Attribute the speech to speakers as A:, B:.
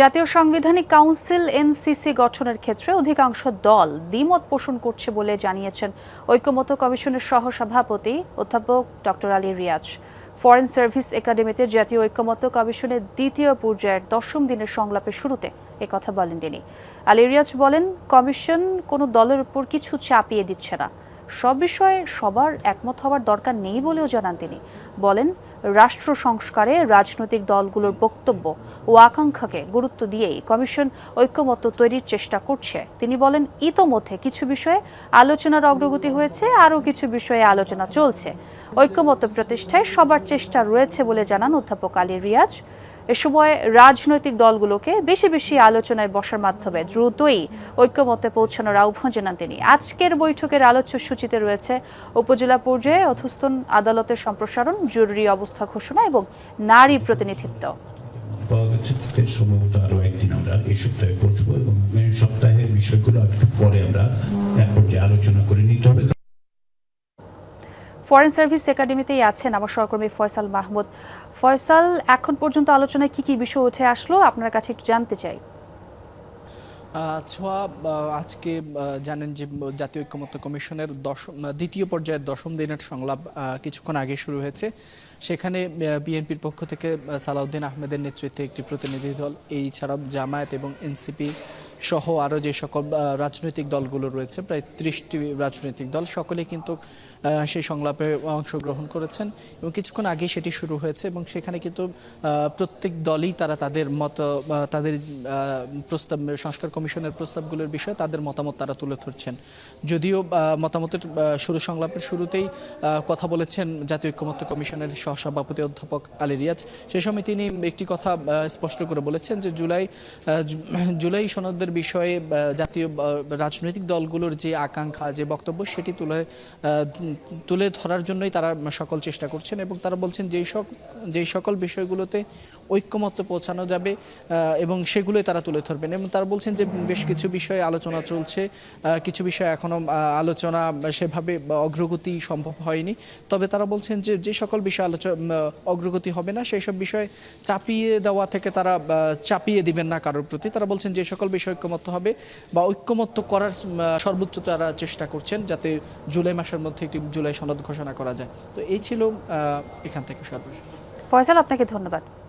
A: জাতীয় সাংবিধানিক council NCC গঠনের ক্ষেত্রে অধিকাংশ দল দ্বিমত পোষণ করছে বলে জানিয়েছেন ঐক্যমত্য কমিশনের সহসভাপতি অধ্যাপক doctor Ali Riaz. Foreign service একাডেমিতে জাতীয় ঐক্যমত্য কমিশনের দ্বিতীয় পর্যায়ের দশম দিনের সংলাপের শুরুতে একথা বলেন তিনি। আলী রিয়াজ বলেন, কমিশন কোনো দলের উপর কিছু চাপিয়ে দিচ্ছে না। সব বিষয়ে সবার একমত হওয়ার দরকার নেই বলেও জানান তিনি। বলেন, রাষ্ট্র সংস্কারে রাজনৈতিক দলগুলোর বক্তব্য ও আকাঙ্ক্ষাকে গুরুত্ব দিয়েই কমিশন ঐক্যমত্য তৈরির চেষ্টা করছে। তিনি বলেন, ইতোমধ্যে কিছু বিষয়ে আলোচনার অগ্রগতি হয়েছে, আরও কিছু বিষয়ে আলোচনা চলছে। ঐক্যমত্য প্রতিষ্ঠায় সবার চেষ্টা রয়েছে বলে জানান অধ্যাপক আলী রিয়াজ। এ সময় রাজনৈতিক দলগুলোকে বেশি বেশি আলোচনায় বসার মাধ্যমে দ্রুতই ঐক্যমতে পৌঁছানোর আহ্বান জানান তিনি। আজকের বৈঠকের আলোচ্য সূচিতে রয়েছে উপজেলা পর্যায়ে অধস্তন আদালতের সম্প্রসারণ, জরুরি অবস্থা ঘোষণা এবং নারী প্রতিনিধিত্ব।
B: আরও একদিন আমরা এই সপ্তাহে
A: ফরেন সার্ভিস একাডেমিতেই আছেন আমার সহকর্মী ফয়সাল মাহমুদ। ফয়সাল, এখন পর্যন্ত আলোচনায় কি কি বিষয় উঠে আসলো? আপনার কাছে একটু জানতে চাই।
C: ছোয়া আজকে জানেন যে জাতীয় ঐক্যমত্য কমিশনের দশম দ্বিতীয় পর্যায়ের দশম দিনের সংলাপ কিছুক্ষণ আগে শুরু হয়েছে। সেখানে বিএনপির পক্ষ থেকে সালাউদ্দিন আহমেদের নেতৃত্বে একটি প্রতিনিধি দল, এই ছাড়াও জামায়াত এবং এনসিপি সহ আরও যে সকল রাজনৈতিক দলগুলো রয়েছে, প্রায় ত্রিশটি রাজনৈতিক দল সকলে কিন্তু সেই সংলাপে অংশগ্রহণ করেছেন এবং কিছুক্ষণ আগেই সেটি শুরু হয়েছে এবং সেখানে কিন্তু প্রত্যেক দলই তারা তাদের মত তাদের প্রস্তাব, সংস্কার কমিশনের প্রস্তাবগুলোর বিষয়ে তাদের মতামত তারা তুলে ধরছেন। যদিও মতামতের শুরু সংলাপের শুরুতেই কথা বলেছেন জাতীয় ঐক্যমত্য কমিশনের সহসভাপতি অধ্যাপক আলী রিয়াজ। সে সময় তিনি একটি কথা স্পষ্ট করে বলেছেন যে জুলাই জুলাই সনদের বিষয়ে জাতীয় রাজনৈতিক দলগুলোর যে আকাঙ্ক্ষা, যে বক্তব্য, সেটি তুলে তুলে ধরার জন্যই তারা সকল চেষ্টা করছেন এবং তারা বলছেন যেই সক যেই সকল বিষয়গুলোতে ঐক্যমত্য পৌঁছানো যাবে এবং সেগুলোই তারা তুলে ধরবেন। এবং তারা বলছেন যে বেশ কিছু বিষয়ে আলোচনা চলছে কিছু বিষয়ে এখনও আলোচনা সেভাবে অগ্রগতি সম্ভব হয়নি। তবে তারা বলছেন যে যে সকল বিষয়ে আলোচনা অগ্রগতি হবে না, সেই সব বিষয়ে চাপিয়ে দেওয়া থেকে তারা চাপিয়ে দিবেন না কারোর প্রতি। তারা বলছেন যে সকল বিষয় ঐক্যমত্য হবে বা ঐক্যমত্য করার সর্বোচ্চ তারা চেষ্টা করছেন যাতে জুলাই মাসের মধ্যে একটি জুলাই সনদ ঘোষণা করা যায়। তো এই ছিল এখান থেকে সর্বশেষ।
A: ফয়সাল, আপনাকে ধন্যবাদ।